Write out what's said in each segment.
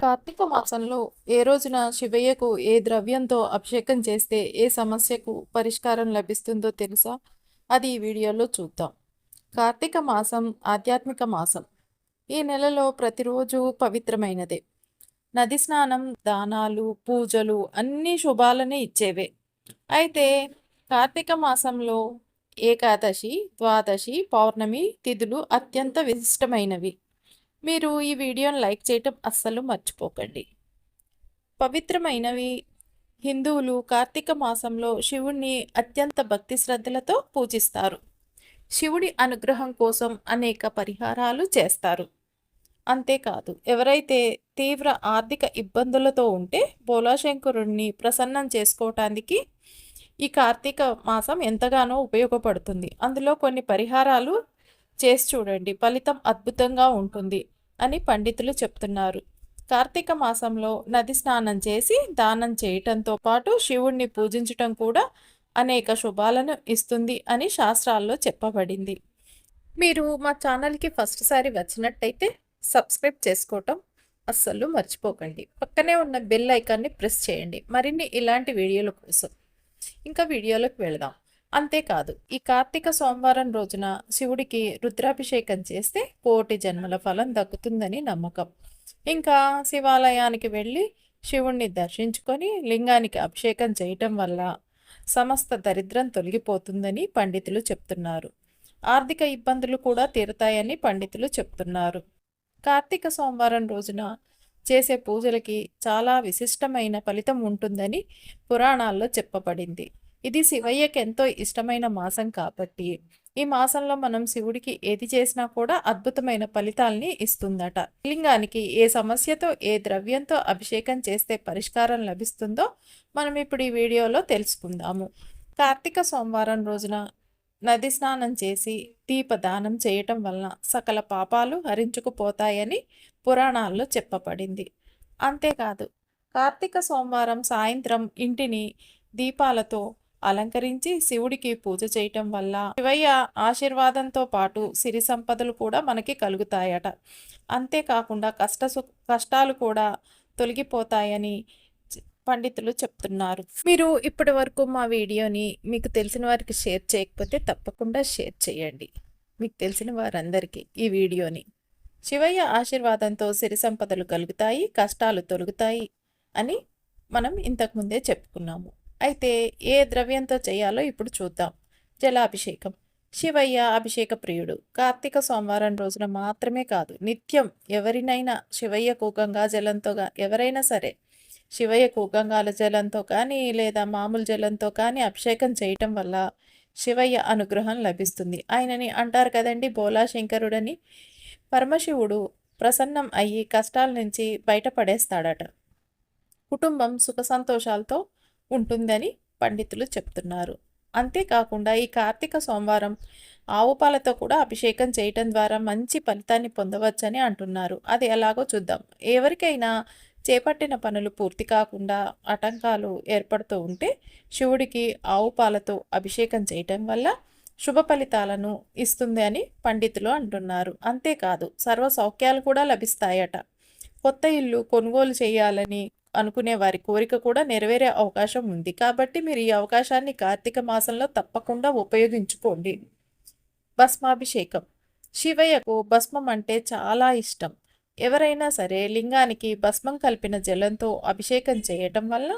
కార్తీక మాసంలో ఏ రోజున శివయ్యకు ఏ ద్రవ్యంతో అభిషేకం చేస్తే ఏ సమస్యకు పరిష్కారం లభిస్తుందో తెలుసా? అది ఈ వీడియోలో చూద్దాం. కార్తీక మాసం ఆధ్యాత్మిక మాసం. ఈ నెలలో ప్రతిరోజు పవిత్రమైనదే. నది స్నానం దానాలు పూజలు అన్ని శుభాలనే ఇచ్చేవే. అయితే కార్తీక మాసంలో ఏకాదశి ద్వాదశి పౌర్ణమి తిథులు అత్యంత విశిష్టమైనవి. మీరు ఈ వీడియోని లైక్ చేయటం అస్సలు మర్చిపోకండి. పవిత్రమైనవి హిందువులు కార్తీక మాసంలో శివుణ్ణి అత్యంత భక్తి శ్రద్ధలతో పూజిస్తారు. శివుడి అనుగ్రహం కోసం అనేక పరిహారాలు చేస్తారు. అంతేకాదు ఎవరైతే తీవ్ర ఆర్థిక ఇబ్బందులతో ఉంటే బోలాశంకరుణ్ణి ప్రసన్నం చేసుకోవటానికి ఈ కార్తీక మాసం ఎంతగానో ఉపయోగపడుతుంది. అందులో కొన్ని పరిహారాలు చేసి చూడండి. ఫలితం అద్భుతంగా ఉంటుంది. అని పండితులు చెప్తున్నారు. కార్తీక మాసంలో నది స్నానం చేసి దానం చేయటంతో పాటు శివుణ్ణి పూజించటం కూడా అనేక శుభాలను ఇస్తుంది అని శాస్త్రాల్లో చెప్పబడింది. మీరు మా ఛానల్కి ఫస్ట్ సారి వచ్చినట్టయితే సబ్స్క్రైబ్ చేసుకోవటం అస్సలు మర్చిపోకండి. పక్కనే ఉన్న బెల్ ఐకాన్ని ప్రెస్ చేయండి. మరిన్ని ఇలాంటి వీడియోల కోసం. ఇంకా వీడియోలోకి వెళదాం. అంతేకాదు ఈ కార్తీక సోమవారం రోజున శివుడికి రుద్రాభిషేకం చేస్తే కోటి జన్మల ఫలం దక్కుతుందని నమ్మకం. ఇంకా శివాలయానికి వెళ్ళి శివుణ్ణి దర్శించుకొని లింగానికి అభిషేకం చేయటం వల్ల సమస్త దరిద్రం తొలగిపోతుందని పండితులు చెప్తున్నారు. ఆర్థిక ఇబ్బందులు కూడా తీరుతాయని పండితులు చెప్తున్నారు. కార్తీక సోమవారం రోజున చేసే పూజలకి చాలా విశిష్టమైన ఫలితం ఉంటుందని పురాణాల్లో చెప్పబడింది. ఇది శివయ్యకి ఎంతో ఇష్టమైన మాసం కాబట్టి ఈ మాసంలో మనం శివుడికి ఏది చేసినా కూడా అద్భుతమైన ఫలితాల్ని ఇస్తుందట. లింగానికి ఏ సమస్యతో ఏ ద్రవ్యంతో అభిషేకం చేస్తే పరిష్కారం లభిస్తుందో మనం ఇప్పుడు ఈ వీడియోలో తెలుసుకుందాము. కార్తీక సోమవారం రోజున నది స్నానం చేసి దీపదానం చేయటం వలన సకల పాపాలు హరించుకుపోతాయని పురాణాల్లో చెప్పబడింది. అంతేకాదు కార్తీక సోమవారం సాయంత్రం ఇంటిని దీపాలతో అలంకరించి శివుడికి పూజ చేయటం వల్ల శివయ్య ఆశీర్వాదంతో పాటు సిరి సంపదలు కూడా మనకి కలుగుతాయట. అంతేకాకుండా కష్ట కష్టాలు కూడా తొలగిపోతాయని పండితులు చెప్తున్నారు. మీరు ఇప్పటి వరకు మా వీడియోని మీకు తెలిసిన వారికి షేర్ చేయకపోతే తప్పకుండా షేర్ చేయండి. మీకు తెలిసిన వారందరికీ ఈ వీడియోని. శివయ్య ఆశీర్వాదంతో సిరి సంపదలు కలుగుతాయి కష్టాలు తొలుగుతాయి అని మనం ఇంతకుముందే చెప్పుకున్నాము. అయితే ఏ ద్రవ్యంతో చేయాలో ఇప్పుడు చూద్దాం. జలాభిషేకం. శివయ్య అభిషేక ప్రియుడు. కార్తీక సోమవారం రోజున మాత్రమే కాదు నిత్యం ఎవరినైనా శివయ్యకు గంగా జలంతో ఎవరైనా సరే శివయ్యకు గంగాల జలంతో కానీ లేదా మామూలు జలంతో కానీ అభిషేకం చేయటం వల్ల శివయ్య అనుగ్రహం లభిస్తుంది. ఆయనని అంటారు కదండి బోలా శంకరుడని. పరమశివుడు ప్రసన్నం అయ్యి కష్టాల నుంచి బయటపడేస్తాడట. కుటుంబం సుఖ సంతోషాలతో ఉంటుందని పండితులు చెప్తున్నారు. అంతేకాకుండా ఈ కార్తీక సోమవారం ఆవు పాలతో కూడా అభిషేకం చేయటం ద్వారా మంచి ఫలితాన్ని పొందవచ్చని అంటున్నారు. అది ఎలాగో చూద్దాం. ఎవరికైనా చేపట్టిన పనులు పూర్తి కాకుండా ఆటంకాలు ఏర్పడుతూ ఉంటే శివుడికి ఆవు పాలతో అభిషేకం చేయటం వల్ల శుభ ఫలితాలను ఇస్తుంది అని పండితులు అంటున్నారు. అంతేకాదు సర్వ సౌఖ్యాలు కూడా లభిస్తాయట. కొత్త ఇల్లు కొనుగోలు చేయాలని అనుకునే వారి కోరిక కూడా నెరవేరే అవకాశం ఉంది. కాబట్టి మీరు ఈ అవకాశాన్ని కార్తీక మాసంలో తప్పకుండా ఉపయోగించుకోండి. భస్మాభిషేకం. శివయ్యకు భస్మం అంటే చాలా ఇష్టం. ఎవరైనా సరే లింగానికి భస్మం కలిపిన జలంతో అభిషేకం చేయటం వల్ల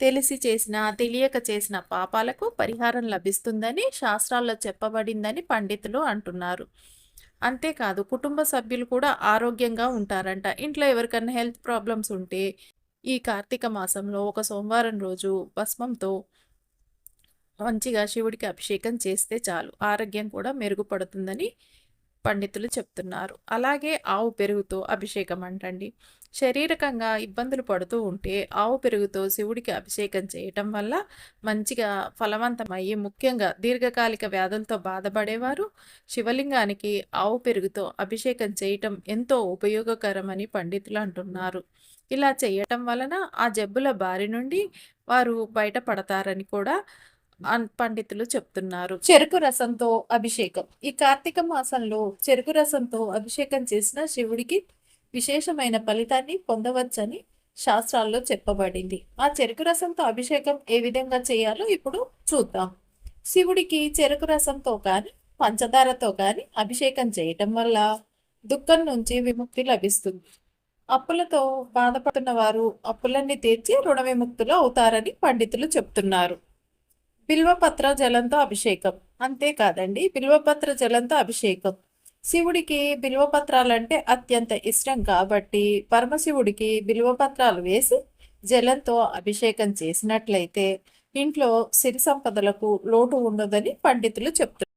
తెలిసి చేసిన తెలియక చేసిన పాపాలకు పరిహారం లభిస్తుందని శాస్త్రాల్లో చెప్పబడిందని పండితులు అంటున్నారు. అంతేకాదు కుటుంబ సభ్యులు కూడా ఆరోగ్యంగా ఉంటారంట. ఇంట్లో ఎవరికన్నా హెల్త్ ప్రాబ్లమ్స్ ఉంటే ఈ కార్తీక మాసంలో ఒక సోమవారం రోజు భస్మంతో మంచిగా శివుడికి అభిషేకం చేస్తే చాలు. ఆరోగ్యం కూడా మెరుగుపడుతుందని పండితులు చెప్తున్నారు. అలాగే ఆవు పెరుగుతో అభిషేకం అంటండి. శారీరకంగా ఇబ్బందులు పడుతూ ఉంటే ఆవు పెరుగుతో శివుడికి అభిషేకం చేయటం వల్ల మంచిగా ఫలవంతమయ్యి ముఖ్యంగా దీర్ఘకాలిక వ్యాధులతో బాధపడేవారు శివలింగానికి ఆవు పెరుగుతో అభిషేకం చేయటం ఎంతో ఉపయోగకరమని పండితులు అంటున్నారు. ఇలా చేయటం వలన ఆ జబ్బుల బారి నుండి వారు బయటపడతారని కూడా పండితులు చెప్తున్నారు. చెరుకు రసంతో అభిషేకం. ఈ కార్తీక మాసంలో చెరుకు రసంతో అభిషేకం చేసిన శివుడికి విశేషమైన ఫలితాన్ని పొందవచ్చని శాస్త్రాల్లో చెప్పబడింది. ఆ చెరుకు రసంతో అభిషేకం ఏ విధంగా చేయాలో ఇప్పుడు చూద్దాం. శివుడికి చెరుకు రసంతో కానీ పంచదారతో కానీ అభిషేకం చేయటం వల్ల దుఃఖం నుంచి విముక్తి లభిస్తుంది. అప్పులతో బాధపడుతున్న వారు అప్పులన్నీ తీర్చి రుణ విముక్తులు అవుతారని పండితులు చెప్తున్నారు. బిల్వపత్ర జలంతో అభిషేకం. అంతేకాదండి బిల్వపత్ర జలంతో అభిషేకం. శివుడికి బిల్వపత్రాలంటే అత్యంత ఇష్టం కాబట్టి పరమశివుడికి బిల్వపత్రాలు వేసి జలంతో అభిషేకం చేసినట్లయితే ఇంట్లో సిరి సంపదలకు లోటు ఉండదని పండితులు చెప్తున్నారు.